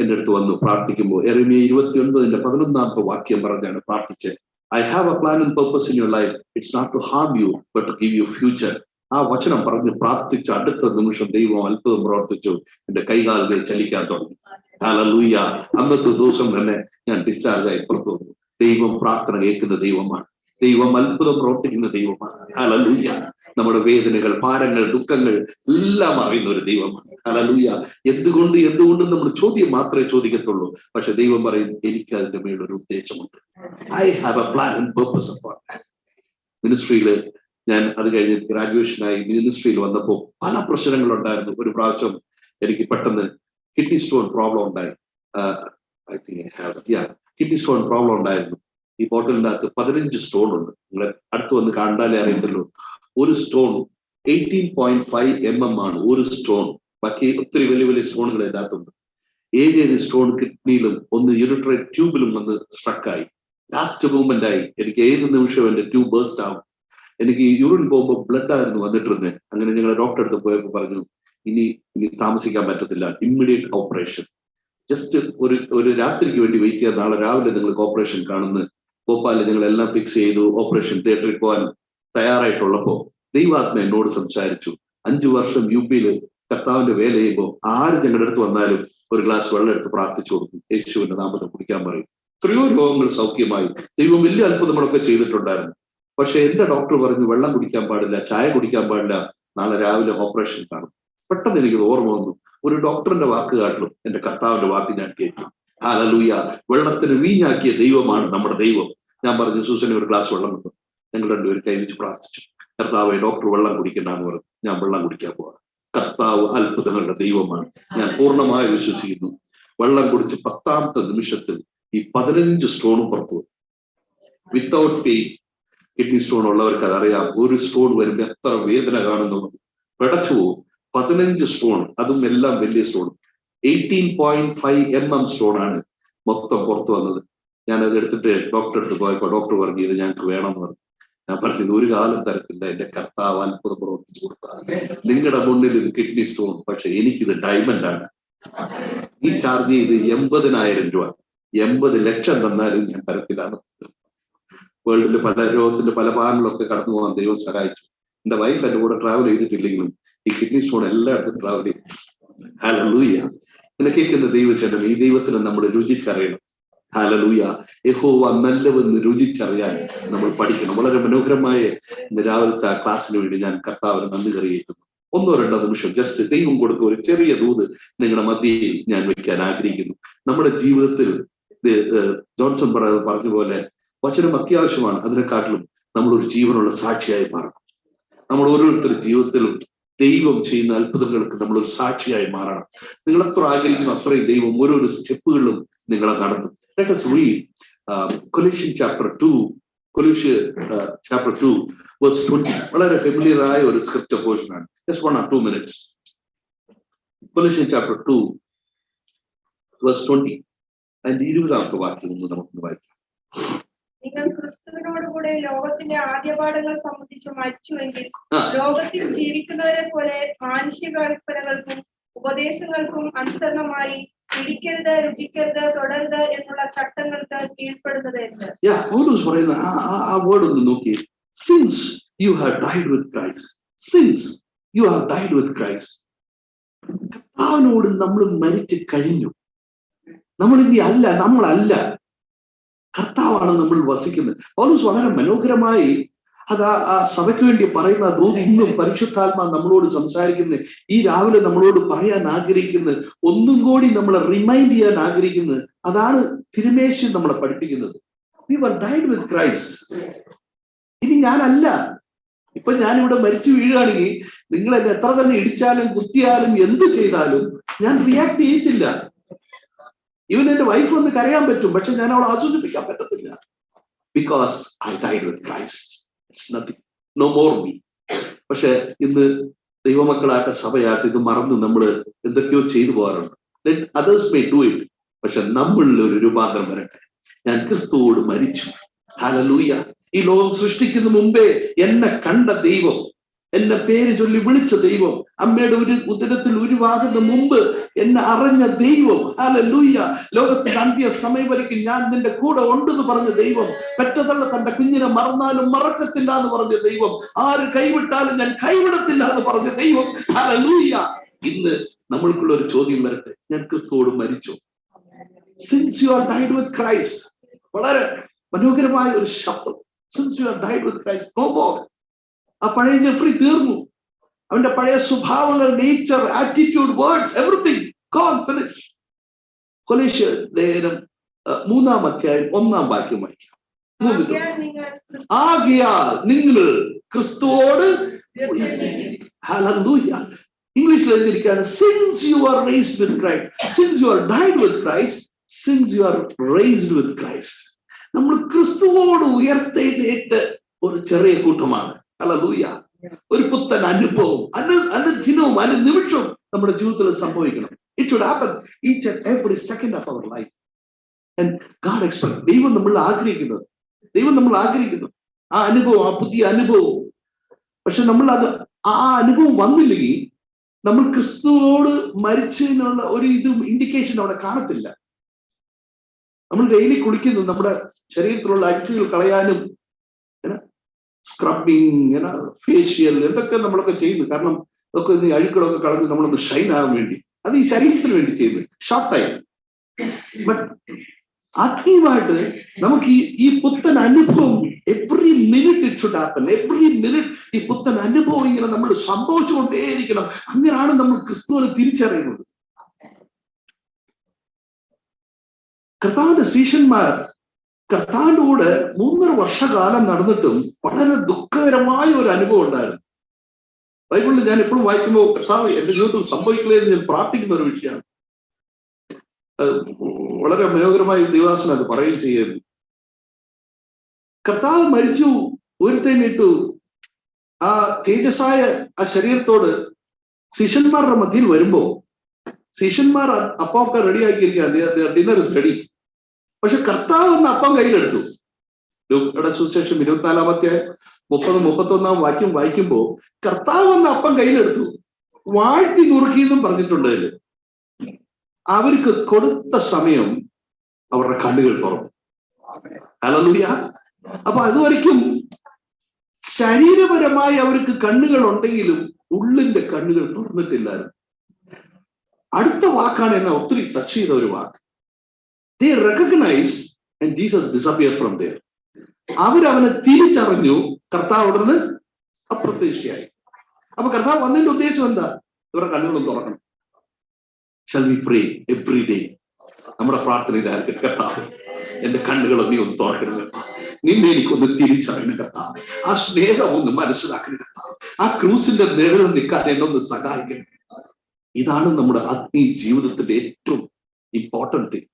എന്റെ അടുത്ത് വന്നു പ്രാർത്ഥിക്കുമ്പോൾ. എറിമിയ ഇരുപത്തി ഒൻപതിന്റെ പതിനൊന്നാമത്തെ വാക്യം പറഞ്ഞാണ് പ്രാർത്ഥിച്ച് I have a plan and purpose in your life it's not to harm you but to give you future ആ വചനം പറഞ്ഞ് പ്രാർത്ഥിച്ച അടുത്ത നിമിഷം ദൈവം അത്ഭുതം പ്രവർത്തിച്ചു. എന്റെ കൈകാലുകൾ ചലിക്കാൻ തുടങ്ങി. ഹാലൂയ്യ അന്നത്തെ ദിവസം തന്നെ ഞാൻ ഡിസ്ചാർജ് ആയി പുറത്തു വന്നു. ദൈവം പ്രാർത്ഥന കേൾക്കുന്ന ദൈവമാണ്. ദൈവം അത്ഭുതം പ്രവർത്തിക്കുന്ന ദൈവമാണ്. ഹല്ലേലൂയ നമ്മുടെ വേദനകൾ ഭാരങ്ങൾ ദുഃഖങ്ങൾ എല്ലാം അറിയുന്ന ഒരു ദൈവമാണ്. അലലൂയ എന്തുകൊണ്ട് എന്തുകൊണ്ട് നമ്മൾ ചോദ്യം മാത്രമേ ചോദിക്കത്തുള്ളൂ. പക്ഷെ ദൈവം പറയും എനിക്ക് അതിന്റെ മേലൊരു ഉദ്ദേശമുണ്ട്. I have a plan and purpose upon മിനിസ്ട്രിയിൽ ഞാൻ അത് കഴിഞ്ഞ് ഗ്രാജുവേഷനായി മിനിസ്ട്രിയിൽ വന്നപ്പോൾ പല പ്രശ്നങ്ങളുണ്ടായിരുന്നു. ഒരു പ്രാവശ്യം എനിക്ക് പെട്ടെന്ന് കിഡ്നി സ്റ്റോൺ പ്രോബ്ലം ഉണ്ടായി. I think kidney stone problem ഉണ്ടായിരുന്നു. ഈ ബോട്ടിലിന്റെ അകത്ത് പതിനഞ്ച് സ്റ്റോൺ ഉണ്ട്. നിങ്ങളെ അടുത്ത് വന്ന് കണ്ടാലേ അറിയത്തുള്ളൂ. ഒരു stone eighteen point five M M ആണ് ഒരു സ്റ്റോൺ ബാക്കി ഒത്തിരി വലിയ വലിയ സ്റ്റോണുകൾ ഇതിനകത്തുണ്ട് ഏഴ് സ്റ്റോൺ കിഡ്നിയിലും ഒന്ന് യൂറിട്രൈ ട്യൂബിലും വന്ന് സ്ട്രക്കായി ലാസ്റ്റ് മൂവ്മെന്റ് ആയി. എനിക്ക് ഏത് നിമിഷവും എന്റെ ട്യൂബ് ബേസ്റ്റ് ആവും. എനിക്ക് യൂറിൻ പോകുമ്പോൾ ബ്ലഡ് ആയിരുന്നു വന്നിട്ടിരുന്നത് അങ്ങനെ ഞങ്ങൾ ഡോക്ടറെ അടുത്ത് പോയപ്പോൾ പറഞ്ഞു ഇനി ഇനി താമസിക്കാൻ പറ്റത്തില്ല. ഇമ്മീഡിയറ്റ് ഓപ്പറേഷൻ ജസ്റ്റ് ഒരു ഒരു രാത്രിക്ക് വേണ്ടി വെയിറ്റ് ചെയ്യാൻ നാളെ രാവിലെ നിങ്ങൾക്ക് ഓപ്പറേഷൻ കാണുന്നു. ഭോപ്പാലിൽ ഞങ്ങൾ എല്ലാം ഫിക്സ് ചെയ്തു ഓപ്പറേഷൻ തിയേറ്ററിൽ പോകാൻ തയ്യാറായിട്ടുള്ളപ്പോ ദൈവാത്മ എന്നോട് സംസാരിച്ചു. അഞ്ചു വർഷം യു പിയിൽ കർത്താവിന്റെ വേല ചെയ്യുമ്പോൾ ആര് ഞങ്ങളുടെ അടുത്ത് വന്നാലും ഒരു ഗ്ലാസ് വെള്ളം എടുത്ത് പ്രാർത്ഥിച്ചു കൊടുക്കും. യേശുവിന്റെ നാമത്തെ കുടിക്കാൻ പറയും. എത്രയോ രോഗങ്ങൾ സൗഖ്യമായി. ദൈവം വലിയ അത്ഭുതങ്ങളൊക്കെ ചെയ്തിട്ടുണ്ടായിരുന്നു. പക്ഷെ എന്റെ ഡോക്ടർ പറഞ്ഞു വെള്ളം കുടിക്കാൻ പാടില്ല ചായ കുടിക്കാൻ പാടില്ല. നാളെ രാവിലെ ഓപ്പറേഷൻ കാണും. പെട്ടെന്ന് എനിക്ക് ഓർമ്മ വന്നു. ഒരു ഡോക്ടറിന്റെ വാക്ക് കാട്ടിലും എന്റെ കർത്താവിന്റെ വാക്ക് ഞാൻ കേട്ടു. ഹാലലൂയ വെള്ളത്തിന് വീഞ്ഞാക്കിയ ദൈവമാണ് നമ്മുടെ ദൈവം. ഞാൻ പറഞ്ഞു സൂസനെ ഒരു ഗ്ലാസ് വെള്ളം കിട്ടും ഞങ്ങൾ രണ്ടുപേരും കൈവച്ച് പ്രാർത്ഥിച്ചു. കർത്താവ് ഡോക്ടർ വെള്ളം കുടിക്കണ്ടെന്ന് പറഞ്ഞു. ഞാൻ വെള്ളം കുടിക്കാൻ പോവാണ് കർത്താവ് അത്ഭുതങ്ങളുടെ ദൈവമാണ്. ഞാൻ പൂർണമായി വിശ്വസിക്കുന്നു. വെള്ളം കുടിച്ച് പത്താമത്തെ നിമിഷത്തിൽ ഈ പതിനഞ്ച് സ്റ്റോണും പുറത്തു വിത്തൗട്ട് പെയിൻ കിഡ്നി സ്റ്റോൺ ഉള്ളവർക്ക് അതറിയാം. ഒരു സ്റ്റോൺ വരുമ്പോൾ എത്ര വേദന കാണുന്നുള്ളത് പിടച്ചു പോകും പതിനഞ്ച് സ്റ്റോൺ അതും എല്ലാം വലിയ stone. Eighteen point five M M stone ആണ് മൊത്തം പുറത്തു വന്നത്. ഞാൻ അത് എടുത്തിട്ട് ഡോക്ടറെ അടുത്ത് പോയപ്പോ ഡോക്ടർ പറഞ്ഞു ഇത് ഞങ്ങൾക്ക് വേണമെന്ന് പറഞ്ഞു. ഞാൻ പറഞ്ഞത് ഒരു കാലം തരത്തില്ല. എന്റെ കർത്താവ് അത്ഭുതം പ്രവർത്തിച്ചു കൊടുത്താൽ നിങ്ങളുടെ മുന്നിൽ ഇത് കിഡ്നി സ്റ്റോൺ പക്ഷെ എനിക്കിത് ഡയമണ്ട് ആണ്. ഈ ചാർജ് ചെയ്ത് എൺപതിനായിരം രൂപ. എൺപത് ലക്ഷം തന്നാലും ഞാൻ തരത്തിലാണ്. വേൾഡിൽ പല രോഗത്തിന്റെ പല ഭാഗങ്ങളൊക്കെ കടന്നു പോകാൻ ദൈവം സഹായിച്ചു. എന്റെ വൈഫ് എന്റെ കൂടെ ട്രാവൽ ചെയ്തിട്ടില്ലെങ്കിലും ഈ കിഡ്നി സ്റ്റോൺ എല്ലായിടത്തും ട്രാവൽ ചെയ്തു. ലൂയ്യ എന്നെ കേൾക്കുന്ന ദൈവചനം ഈ ദൈവത്തിന് നമ്മൾ രുചിച്ചറിയണം. ഹാലലൂയ. യഹോവ നല്ലവെന്ന് രുചിച്ചറിയാൻ നമ്മൾ പഠിക്കണം. വളരെ മനോഹരമായ രാവിലത്തെ ആ ക്ലാസ്സിന് വേണ്ടി ഞാൻ കർത്താവിന് നന്ദി കറിയേറ്റുന്നു ഒന്നോ രണ്ടോ നിമിഷം ജസ്റ്റ് ദൈവം കൊടുത്ത ഒരു ചെറിയ ദൂത് നിങ്ങളുടെ മധ്യയിൽ ഞാൻ വെക്കാൻ ആഗ്രഹിക്കുന്നു. നമ്മുടെ ജീവിതത്തിൽ ജോൺസൺ പറഞ്ഞ പോലെ വചനം അത്യാവശ്യമാണ്. അതിനെക്കാട്ടിലും നമ്മൾ ഒരു ജീവനുള്ള സാക്ഷിയായി മാറണം നമ്മൾ ഓരോരുത്തരുടെ ജീവിതത്തിലും ദൈവം ചെയ്യുന്ന അത്ഭുതങ്ങൾക്ക് നമ്മൾ ഒരു സാക്ഷിയായി മാറണം. നിങ്ങൾ എത്ര ആഗ്രഹിക്കുന്നു അത്രയും ദൈവം ഓരോരോ സ്റ്റെപ്പുകളിലും നിങ്ങളെ നടത്തും. Let us read uh, chapter two 2 chapter two verse 2 verse 20 വളരെ ഫെമിലിയർ ആയ ഒരു സ്ക്രിപ്റ്റ് ആണ്. Just one or two minutes Colossians chapter 2 verse 20 അതിന്റെ ഇരുപതാമത്തെ വാക്യം ഒന്ന് നമുക്കൊന്ന് വായിക്കാം. നിങ്ങൾ ക്രിസ്തുവിനോട് കൂടെ ലോകത്തിന്റെ ആദ്യപാഠങ്ങൾ സംബന്ധിച്ച് മരിച്ചുവെങ്കിൽ ലോകത്തിൽ ജീവിക്കുന്നവരെ പോലെ മാനുഷിക കൽപ്പനകൾക്കും ഉപദേശങ്ങൾക്കും അനുസരണമായി പിടിക്കരുത് രുചിക്കരുത് തുടരുത് എന്നുള്ള ചട്ടങ്ങൾക്ക് കീഴ്പ്പെടുന്നത് പൗലോസ് ആ വേർഡ് ഒന്ന് നോക്കി. Since you have died with Christ since you have died with Christ കർത്താവിനോട് നമ്മൾ മരിച്ചു കഴിഞ്ഞു. നമ്മൾ ഇനി അല്ല നമ്മളല്ല. കർത്താവാണ് നമ്മൾ വസിക്കുന്നത്. പൗലോസ് വളരെ മനോഹരമായി അത് ആ- സഭയ്ക്ക് വേണ്ടി പറയുന്ന ദൂത് ഇന്നും പരിശുദ്ധാത്മാ നമ്മളോട് സംസാരിക്കുന്നത് ഈ രാവിലെ നമ്മളോട് പറയാൻ ആഗ്രഹിക്കുന്നത് ഒന്നും കൂടി നമ്മളെ റിമൈൻഡ് ചെയ്യാൻ ആഗ്രഹിക്കുന്നത് അതാണ് തിരുമേശി നമ്മളെ പഠിപ്പിക്കുന്നത്. We were died with Christ ഇനി ഞാനല്ല. ഇപ്പൊ ഞാൻ ഇവിടെ മരിച്ചു വീഴുകയാണെങ്കിൽ നിങ്ങൾ എന്നെ എത്ര തന്നെ ഇടിച്ചാലും കുത്തിയാലും എന്ത് ചെയ്താലും ഞാൻ റിയാക്ട് ചെയ്യത്തില്ല. ഇവൻ എന്റെ വൈഫ് ഒന്ന് കരയാൻ പറ്റും. പക്ഷെ ഞാൻ അവളെ ആസ്വദിപ്പിക്കാൻ പറ്റത്തില്ല. Because I died with Christ no more me പക്ഷെ ഇന്ന് ദൈവമക്കളായിട്ട് സഭയായിട്ട് ഇത് മറന്ന് നമ്മൾ എന്തൊക്കെയോ ചെയ്തു പോകാറുണ്ട്. Let others may do it പക്ഷെ നമ്മളിൽ ഒരു രൂപാന്തരം വരട്ടെ. ഞാൻ ക്രിസ്തുവോട് മരിച്ചു. ഹലലൂയ ഈ ലോകം സൃഷ്ടിക്കുന്ന മുമ്പേ എന്നെ കണ്ട ദൈവം എന്നെ പേര് ചൊല്ലി വിളിച്ച ദൈവം അമ്മയുടെ ഒരു ഉദരത്തിൽ ഉരുവാകുന്ന മുമ്പ് എന്നെ അറിഞ്ഞ ദൈവം. അല്ല ലൂയ്യ ലോകത്തിന്റെ അന്ത്യ സമയം ഞാൻ നിന്റെ കൂടെ ഉണ്ടെന്ന് പറഞ്ഞ ദൈവം. പെറ്റതള്ള തന്റെ കുഞ്ഞിനെ മറന്നാലും മറക്കത്തില്ല എന്ന് പറഞ്ഞ ദൈവം. ആര് കൈവിട്ടാലും ഞാൻ കൈവിടത്തില്ല എന്ന് പറഞ്ഞ ദൈവം. അല്ല ലൂയ്യ ഇന്ന് നമ്മൾക്കുള്ള ഒരു ചോദ്യം വരട്ടെ. ഞാൻ ക്രിസ്തുവോട് മരിച്ചു. Since you are died with Christ വളരെ മനോഹരമായ ഒരു ശബ്ദം. Since you are died with Christ no more ആ പഴയ ജെഫ്രി തീർന്നു. അവന്റെ പഴയ സ്വഭാവങ്ങൾ nature attitude words everything gone finish കൊലേഷ്യ ലേഖനം മൂന്നാം അധ്യായം ഒന്നാം വാക്യം വായിക്കാം. ആകിയാൽ നിങ്ങൾ ക്രിസ്തുവോട് ഇംഗ്ലീഷിൽ എഴുതിയിരിക്കുകയാണ് since you are raised with Christ since you are died with Christ since you are raised with Christ നമ്മൾ ക്രിസ്തുവോട് ഉയർത്തെഴുന്നേറ്റ് ഒരു ചെറിയ കൂട്ടമാണ്. ഹല്ലേലൂയ ഒരു പുത്തൻ അനുഭവം അനു അനുദിനവും അനുനിമിഷവും നമ്മുടെ ജീവിതത്തിൽ സംഭവിക്കണം. It should happen each and every second of our life and God expect ദൈവം നമ്മൾ ആഗ്രഹിക്കുന്നത് ദൈവം നമ്മൾ ആഗ്രഹിക്കുന്നു. ആ അനുഭവം ആ പുതിയ അനുഭവം. പക്ഷെ നമ്മൾ അത് ആ അനുഭവം വന്നില്ലെങ്കിൽ നമ്മൾ ക്രിസ്തുവോട് മരിച്ചതിനുള്ള ഒരു ഇതും ഇൻഡിക്കേഷൻ അവിടെ കാണത്തില്ല. നമ്മൾ ഡെയിലി കുളിക്കുന്നു നമ്മുടെ ശരീരത്തിലുള്ള അഴുക്കുകൾ കളയാനും സ്ക്രബിങ് ഇങ്ങനെ ഫേഷ്യൽ എന്തൊക്കെ നമ്മളൊക്കെ ചെയ്യുന്നു. കാരണം ഇതൊക്കെ ഈ അഴുക്കളൊക്കെ കളഞ്ഞ് നമ്മളൊന്ന് ഷൈൻ ആകാൻ വേണ്ടി. അത് ഈ ശരീരത്തിന് വേണ്ടി ചെയ്യുന്നു. ഷോർട്ട് ആയി ആത്മീയമായിട്ട് നമുക്ക് ഈ ഈ പുത്തൻ അനുഭവം every minute it should happen every minute ഈ പുത്തൻ അനുഭവം ഇങ്ങനെ നമ്മൾ സംഭവിച്ചുകൊണ്ടേയിരിക്കണം അങ്ങനെയാണ് നമ്മൾ ക്രിസ്തുവിനെ തിരിച്ചറിയുന്നത്. കർത്താവിന്റെ ശിഷ്യന്മാർ കർത്താവിന്റെ കൂടെ മൂന്നര വർഷകാലം നടന്നിട്ടും വളരെ ദുഃഖകരമായ ഒരു അനുഭവം ഉണ്ടായിരുന്നു. ബൈബിളിൽ ഞാൻ എപ്പോഴും വായിക്കുമ്പോൾ കർത്താവ് എന്റെ ജീവിതത്തിൽ സംഭവിക്കില്ലേ എന്ന് ഞാൻ പ്രാർത്ഥിക്കുന്ന ഒരു വിഷയമാണ്. വളരെ മനോഹരമായ ദൈവാസന അത് പറയുകയും ചെയ്യുന്നു. കർത്താവ് മരിച്ചു ഉയർത്തേനിട്ടു ആ തേജസ്സായ ആ ശരീരത്തോട് ശിഷ്യന്മാരുടെ മധ്യയിൽ വരുമ്പോ ശിഷ്യന്മാർ അപ്പമൊക്കെ റെഡിയാക്കിയിരിക്കുക ഡിന്നർ ഇസ് റെഡി പക്ഷെ കർത്താവ് ഒന്ന് അപ്പം കയ്യിലെടുത്തു. ലൂക്കയുടെ സുശേഷം ഇരുപത്തിനാലാമത്തെ മുപ്പത് മുപ്പത്തി ഒന്നാം വാക്യം വായിക്കുമ്പോൾ കർത്താവ് ഒന്ന് അപ്പം കയ്യിലെടുത്തു. വാഴ്ത്തി നുറുക്കിയെന്നും പറഞ്ഞിട്ടുണ്ട് അതിൽ. അവർക്ക് കൊടുത്ത സമയം അവരുടെ കണ്ണുകൾ തുറന്നു. അലലൂയ അപ്പൊ അതുവരയ്ക്കും ശരീരപരമായി അവർക്ക് കണ്ണുകൾ ഉണ്ടെങ്കിലും ഉള്ളിന്റെ കണ്ണുകൾ തുറന്നിട്ടില്ലായിരുന്നു. അടുത്ത വാക്കാണ് എന്നെ ഒത്തിരി ടച്ച് ചെയ്ത ഒരു വാക്ക്. They recognise and Jesus disappear from there അവരവനെ തിരിച്ചറിഞ്ഞു. കർത്താവ് അവിടുന്ന് അപ്രത്യക്ഷയായി. അപ്പൊ കർത്താവ് വന്നതിന്റെ ഉദ്ദേശം എന്താ? ഇവരുടെ കണ്ണുകളും തുറക്കണം. Shall we pray every day നമ്മുടെ പ്രാർത്ഥനയിലായിരിക്കും കർത്താവ് എന്റെ കണ്ണുകൾ നീ ഒന്ന് തുറക്കണം നിന്നെ എനിക്കൊന്ന് തിരിച്ചറിയണം കർത്താവ്. ആ സ്നേഹം ഒന്ന് മനസ്സിലാക്കണം കർത്താവ്. ആ ക്രൂസിന്റെ നിഴലിൽ നിൽക്കാൻ എന്നെ ഒന്ന് സഹായിക്കണം. ഇതാണ് നമ്മുടെ ആത്മീയ ജീവിതത്തിന്റെ ഏറ്റവും ഇമ്പോർട്ടന്റ് തിങ്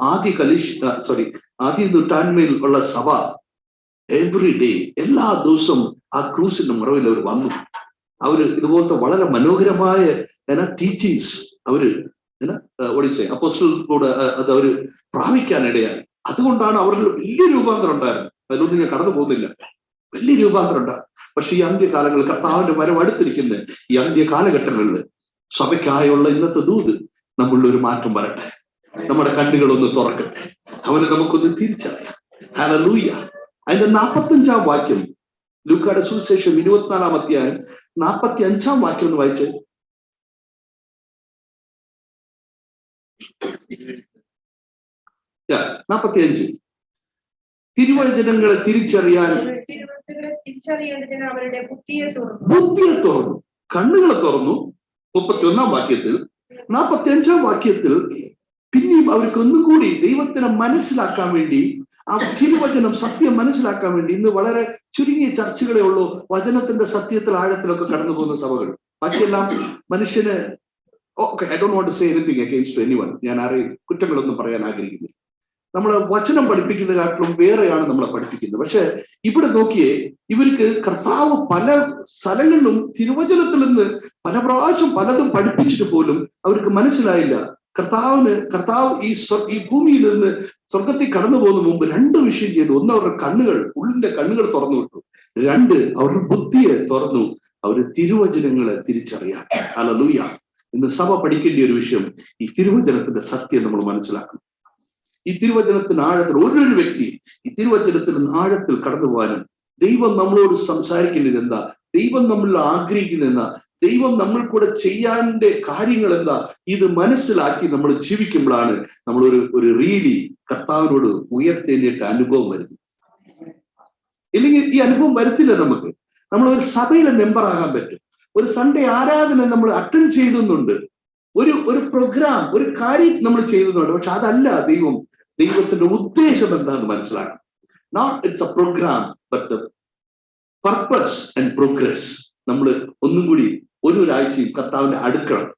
ആദ്യ കലിഷ് സോറി ആദ്യ നൂറ്റാൻമയിൽ ഉള്ള സഭ എവറി ഡേ എല്ലാ ദിവസവും ആ ക്രൂസിന്റെ മറവിൽ അവർ വന്നു. അവർ ഇതുപോലത്തെ വളരെ മനോഹരമായ ടീച്ചിങ്സ് അവർ ഒഡീസ അപ്പോസ്റ്റൽ കൂടെ അത് അവർ പ്രാപിക്കാനിടയായി. അതുകൊണ്ടാണ് അവരിൽ വലിയ രൂപാന്തരം ഉണ്ടായിരുന്നത്. അതിലൊന്നും ഞാൻ കടന്നു പോകുന്നില്ല. വലിയ രൂപാന്തരം ഉണ്ടാകും പക്ഷെ ഈ അന്ത്യകാലങ്ങളിൽ കർത്താവിന്റെ വരവ് അടുത്തിരിക്കുന്ന ഈ അന്ത്യ കാലഘട്ടങ്ങളിൽ സഭയ്ക്കായുള്ള ഇന്നത്തെ ദൂത് നമ്മളിൽ ഒരു മാറ്റം വരട്ടെ. നമ്മുടെ കണ്ണുകളൊന്ന് തുറക്കട്ടെ. അവനെ നമുക്കൊന്ന് തിരിച്ചറിയാം. ഹല്ലേലൂയ അതിന്റെ നാപ്പത്തഞ്ചാം വാക്യം ലൂക്കാട് സുവിശേഷം ഇരുപത്തിനാലാം അധ്യായം നാപ്പത്തി അഞ്ചാം വാക്യം ഒന്ന് വായിച്ച്. നാപ്പത്തി അഞ്ച് തിരുവചനങ്ങളെ തിരിച്ചറിയാൻ ബുദ്ധിയെ തുറന്നു. കണ്ണുകളെ തുറന്നു. മുപ്പത്തി ഒന്നാം വാക്യത്തിൽ നാപ്പത്തി അഞ്ചാം വാക്യത്തിൽ അവർക്ക് ഒന്നുകൂടി ദൈവത്തിനെ മനസ്സിലാക്കാൻ വേണ്ടി ആ തിരുവചനം സത്യം മനസ്സിലാക്കാൻ വേണ്ടി ഇന്ന് വളരെ ചുരുങ്ങിയ ചർച്ചകളേ ഉള്ളൂ. വചനത്തിന്റെ സത്യത്തിൽ ആഴത്തിലൊക്കെ കടന്നു പോകുന്ന സഭകൾ. ബാക്കിയെല്ലാം മനുഷ്യന് okay I don't want say anything against any one ഞാൻ ആരെയും കുറ്റങ്ങളൊന്നും പറയാൻ ആഗ്രഹിക്കുന്നില്ല. നമ്മൾ വചനം പഠിപ്പിക്കുന്ന കാട്ടിലും വേറെയാണ് നമ്മളെ പഠിപ്പിക്കുന്നത്. പക്ഷെ ഇവിടെ നോക്കിയേ ഇവർക്ക് കർത്താവ് പല സ്ഥലങ്ങളിലും തിരുവചനത്തിൽ നിന്ന് പല പ്രാവശ്യം പലതും പഠിപ്പിച്ചിട്ട് പോലും അവർക്ക് മനസ്സിലായില്ല. കർത്താവിന് കർത്താവ് ഈ ഈ ഭൂമിയിൽ നിന്ന് സ്വർഗത്തിൽ കടന്നു പോകുന്ന മുമ്പ് രണ്ട് വിഷയം ചെയ്തു. ഒന്ന് അവരുടെ കണ്ണുകൾ ഉള്ളിന്റെ കണ്ണുകൾ തുറന്നു വിട്ടു. രണ്ട് അവരുടെ ബുദ്ധിയെ തുറന്നു. അവർ തിരുവചനങ്ങളെ തിരിച്ചറിയാൻ. ഹലലൂയ ഇന്ന് സഭ പഠിക്കേണ്ട ഒരു വിഷയം ഈ തിരുവചനത്തിന്റെ സത്യം നമ്മൾ മനസ്സിലാക്കണം. ഈ തിരുവചനത്തിന് ആഴത്തിൽ ഓരോരു വ്യക്തി ഈ തിരുവചനത്തിന് ആഴത്തിൽ കടന്നു പോകാനും ദൈവം നമ്മളോട് സംസാരിക്കുന്നത് എന്താ? ദൈവം നമ്മൾ ആഗ്രഹിക്കുന്നത് എന്താ? ദൈവം നമ്മൾ കൂടെ ചെയ്യാന്റെ കാര്യങ്ങൾ എന്താ? ഇത് മനസ്സിലാക്കി നമ്മൾ ജീവിക്കുമ്പോഴാണ് നമ്മൾ ഒരു ഒരു റീലി കർത്താവിനോട് ഉയർത്തേണ്ടിയിട്ട് അനുഭവം വരുന്നത്. ഇല്ലെങ്കിൽ ഈ അനുഭവം വരത്തില്ല നമുക്ക്. നമ്മൾ ഒരു സഭയിലെ മെമ്പർ ആകാൻ പറ്റും. ഒരു സൺഡേ ആരാധന നമ്മൾ അറ്റൻഡ് ചെയ്തുന്നുണ്ട്. ഒരു ഒരു പ്രോഗ്രാം ഒരു കാര്യം നമ്മൾ ചെയ്തുന്നുണ്ട്. പക്ഷെ അതല്ല ദൈവം ദൈവത്തിന്റെ ഉദ്ദേശം എന്താണെന്ന് മനസ്സിലാക്കണം. Not it's a programme but the purpose and progress നമ്മൾ ഒന്നും കൂടി ഒരു ഒരാഴ്ചയും കർത്താവിന്റെ അടുക്കണം.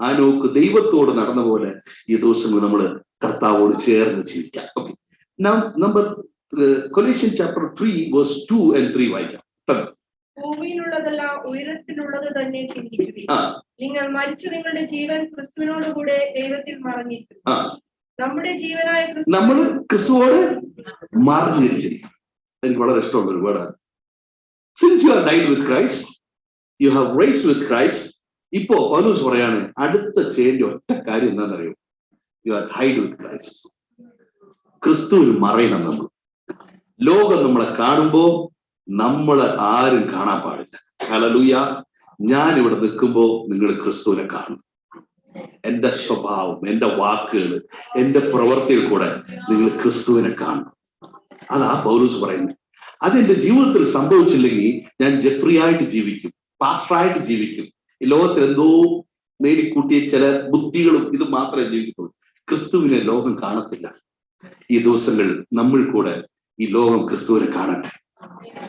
ആ നോക്ക് ദൈവത്തോട് നടന്ന പോലെ ഈ ദിവസങ്ങൾ നമ്മൾ കർത്താവോട് ചേർന്ന് ജീവിക്കാം. ഓക്കെ നാം number Colossian chapter three verse two and three വായിക്കാം. ഭൂമിയിലുള്ളതെല്ലാം ഉയരത്തിലുള്ളത് തന്നെ ചിന്തിക്കുക നിങ്ങൾ മരിച്ചു നിങ്ങളുടെ ജീവൻ ക്രിസ്തുവിനോട് കൂടെ ദൈവത്തിൽ മറഞ്ഞിരിക്കുന്നു. നമ്മുടെ ജീവനായ ക്രിസ്തു നമ്മൾ ക്രിസ്തുവോട് മറിഞ്ഞിരിക്കുന്നു. എനിക്ക് വളരെ ഇഷ്ടമുള്ള ഒരു വേർഡാണ് since you are died with Christ you have raise with Christ ഇപ്പോ പൗലൂസ് പറയാണ് അടുത്ത ചെയ്യേണ്ട ഒറ്റ കാര്യം എന്താണെന്നറിയോ? You are hide with Christ ക്രിസ്തുവിൽ മറയണം നമ്മൾ. ലോകം നമ്മളെ കാണുമ്പോ നമ്മൾ ആരും കാണാൻ പാടില്ല. ഹലലൂയ ഞാൻ ഇവിടെ നിൽക്കുമ്പോ നിങ്ങൾ ക്രിസ്തുവിനെ കാണും എന്റെ സ്വഭാവം എന്റെ വാക്കുകൾ എന്റെ പ്രവർത്തിയിൽ കൂടെ നിങ്ങൾ ക്രിസ്തുവിനെ കാണും അതാ പൗലൂസ് പറയുന്നത്. അതെന്റെ ജീവിതത്തിൽ സംഭവിച്ചില്ലെങ്കിൽ ഞാൻ ജഫ്രിയായിട്ട് ജീവിക്കും. പാസ്റ്ററായിട്ട് ജീവിക്കും. ഈ ലോകത്തിൽ എന്തോ നേടിക്കൂട്ടിയ ചില ബുദ്ധികളും ഇത് മാത്രമേ ജീവിക്കത്തുള്ളൂ. ക്രിസ്തുവിനെ ലോകം കാണത്തില്ല. ഈ ദിവസങ്ങളിൽ നമ്മൾ കൂടെ ഈ ലോകം ക്രിസ്തുവിനെ കാണട്ടെ.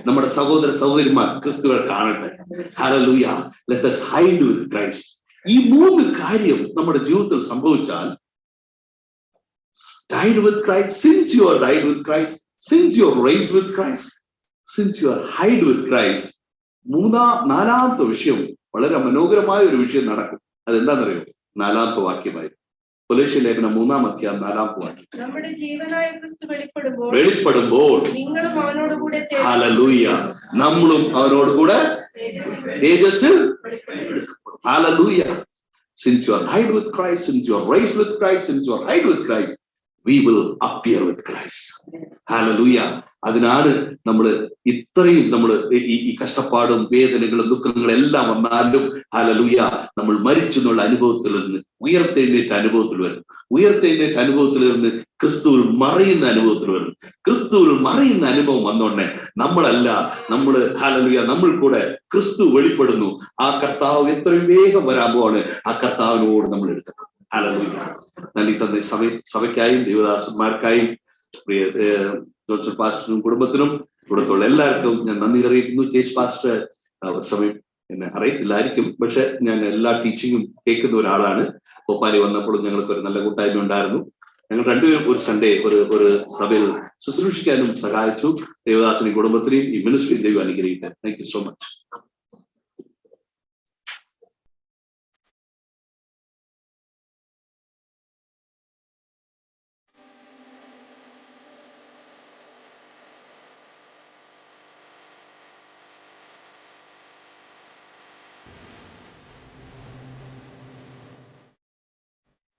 നമ്മുടെ സഹോദര സഹോദരിമാർ ക്രിസ്തുവിനെ കാണട്ടെ. Hallelujah let us hide with Christ ഈ മൂന്ന് കാര്യം നമ്മുടെ ജീവിതത്തിൽ സംഭവിച്ചാൽ died with Christ since you are died with Christ since you are raised with Christ since you are hide with Christ, മൂന്നാ നാലാമത്തെ വിഷയം വളരെ മനോഹരമായ ഒരു വിഷയം നടക്കും. അതെന്താണെന്നറിയോ? നാലാമത്തെ വാക്യമായി. കൊലേഷ്യ ലേഖനം മൂന്നാം അധ്യായം നാലാമത്തെ വാക്യം. നമ്മുടെ ജീവനായ ക്രിസ്തു വെളിപ്പെടുമ്പോൾ വെളിപ്പെടുമ്പോൾ നിങ്ങളും അവനോടുകൂടെ ഹാലലൂയ നമ്മളും അവനോട് കൂടെ തേജസ്സിൽ hallelujah since you are hide with Christ, since you are raised with Christ, since you are hide with Christ we will appear with Christ hallelujah അതിനാണ് നമ്മൾ ഇത്രയും നമ്മൾ ഈ കഷ്ടപ്പാടും വേദനകളും ദുഃഖങ്ങളും എല്ലാം വന്നാലും ഹാലലൂയ നമ്മൾ മരിച്ചു എന്നുള്ള അനുഭവത്തിൽ നിന്ന് ഉയർത്തെഴുന്നേറ്റ അനുഭവത്തിൽ വരും. ഉയർത്തെഴുന്നേറ്റ അനുഭവത്തിൽ നിന്ന് ക്രിസ്തുവിൽ മറിയുന്ന അനുഭവത്തിൽ വരും. ക്രിസ്തുവിൽ മറിയുന്ന അനുഭവം വന്നോണ്ടേ നമ്മളല്ല നമ്മൾ ഹാലലുയ നമ്മൾ കൂടെ ക്രിസ്തു വെളിപ്പെടുന്നു. ആ കർത്താവ് എത്രയും വേഗം വരാൻ പോവാണ്. ആ കർത്താവിനോട് നമ്മൾ എടുക്കണം ഹാലലുയ നൽകി തന്ന സഭ സഭയ്ക്കായും ദേവദാസന്മാർക്കായും പ്രിയ ജോൺസൺ പാസ്റ്ററിനും കുടുംബത്തിനും ഇവിടത്തുള്ള എല്ലാവർക്കും ഞാൻ നന്ദി അറിയിക്കുന്നു. ചേസ് പാസ്റ്റർ അവർ സമയം എന്നെ അറിയത്തില്ലായിരിക്കും. പക്ഷെ ഞാൻ എല്ലാ ടീച്ചിങ്ങും കേൾക്കുന്ന ഒരാളാണ്. ഭോപ്പാലി വന്നപ്പോഴും ഞങ്ങൾക്ക് ഒരു നല്ല കൂട്ടായ്മ ഉണ്ടായിരുന്നു. ഞങ്ങൾ രണ്ടുപേരും ഒരു സൺഡേ ഒരു ഒരു സഭയിൽ ശുശ്രൂഷിക്കാനും സഹായിച്ചു. ദേവദാസിനെ കുടുംബത്തിനെയും ഈ മിനിസ്ട്രി ദൈവം അനുഗ്രഹിക്കാൻ താങ്ക് യു സോ മച്ച്